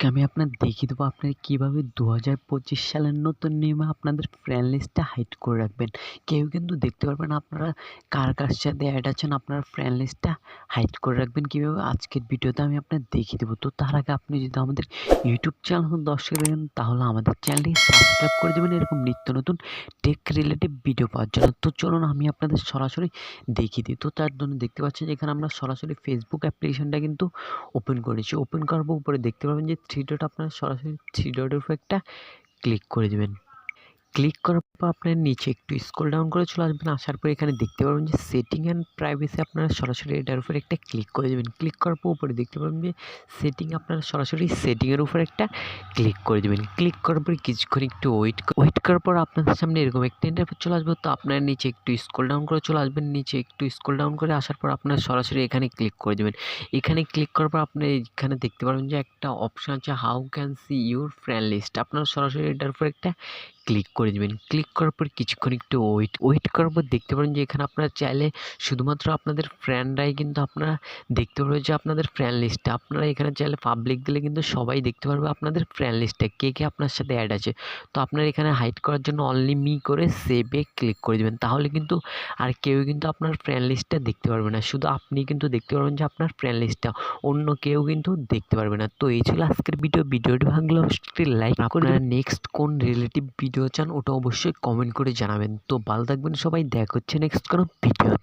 আজকে আমি আপনার দেখিয়ে দেবো আপনারা কীভাবে দু হাজার পঁচিশ সালের নতুন নিয়মে আপনাদের ফ্রেন্ড লিস্টটা হাইড করে রাখবেন। কেউ কিন্তু দেখতে পারবেন আপনারা কার কার সাথে অ্যাড আছেন, আপনার ফ্রেন্ড লিস্টটা হাইড করে রাখবেন কীভাবে। আজকের ভিডিওতে আমি আপনার দেখিয়ে দেবো। তো তার আগে আপনি যদি আমাদের ইউটিউব চ্যানেল দর্শক দেখেন তাহলে আমাদের চ্যানেলটি সাবস্ক্রাইব করে দেবেন। এরকম নিত্য নতুন টেক রিলেটেড ভিডিও পাওয়ার জন্য। তো চলুন আমি আপনাদের সরাসরি দেখিয়ে দিই। তো তার জন্য দেখতে পাচ্ছেন এখানে আমরা সরাসরি ফেসবুক অ্যাপ্লিকেশনটা কিন্তু ওপেন করেছি। ওপেন করার পর উপরে দেখতে পাবেন যে থ্রি ডট আপনারা সরাসরি থ্রি ডটের উপর একটা ক্লিক করে দেবেন। ক্লিক করার পর আপনার নিচে একটু স্ক্রল ডাউন করে চলে আসবেন। আসার পর এখানে দেখতে পাবেন যে সেটিং অ্যান্ড প্রাইভেসি আপনারা সরাসরি এটার উপর একটা ক্লিক করে দেবেন। ক্লিক করার পর উপরে দেখতে পাবেন যে সেটিং আপনারা সরাসরি সেটিংয়ের উপর একটা ক্লিক করে দেবেন। ক্লিক করার পরে কিছুক্ষণ একটু ওয়েট ওয়েট করার পর আপনাদের সামনে এরকম একটা ইন্টারফেস চলে আসবে। তো আপনার নিচে একটু স্ক্রল ডাউন করে চলে আসবেন। নিচে একটু স্ক্রল ডাউন করে আসার পর আপনার সরাসরি এখানে ক্লিক করে দেবেন। এখানে ক্লিক করার পর আপনি এখানে দেখতে পারবেন যে একটা অপশন আছে how can see your friend list আপনারা সরাসরি এটার উপর একটা ক্লিক করে দেবেন। ক্লিক করার পর কিছুক্ষণ একটু ওয়েট ওয়েট করার পর দেখতে পারেন যে এখানে আপনারা চাইলে শুধুমাত্র আপনাদের ফ্রেন্ডরাই কিন্তু আপনারা দেখতে পারবেন যে আপনাদের ফ্রেন্ড লিস্টটা আপনারা এখানে চাইলে পাবলিক দিলে কিন্তু সবাই দেখতে পারবে আপনাদের ফ্রেন্ড লিস্টটা কে কে আপনার সাথে অ্যাড আছে। তো আপনারা এখানে হাইড করার জন্য অনলি মি করে সেভে ক্লিক করে দেবেন। তাহলে কিন্তু আর কেউ কিন্তু আপনার ফ্রেন্ড লিস্টটা দেখতে পারবে না। শুধু আপনি কিন্তু দেখতে পারবেন যে আপনার ফ্রেন্ড লিস্টটা অন্য কেউ কিন্তু দেখতে পারবে না। তো এই ছিল আজকের ভিডিও ভিডিওটি অবশ্যই লাইক আপনারা নেক্সট কোন রিলেটিভ ভিডিও চান, ওটা অবশ্যই কমেন্ট করে জানাবেন। তো ভালো থাকবেন সবাই, দেখা হচ্ছে নেক্সট কোনো ভিডিও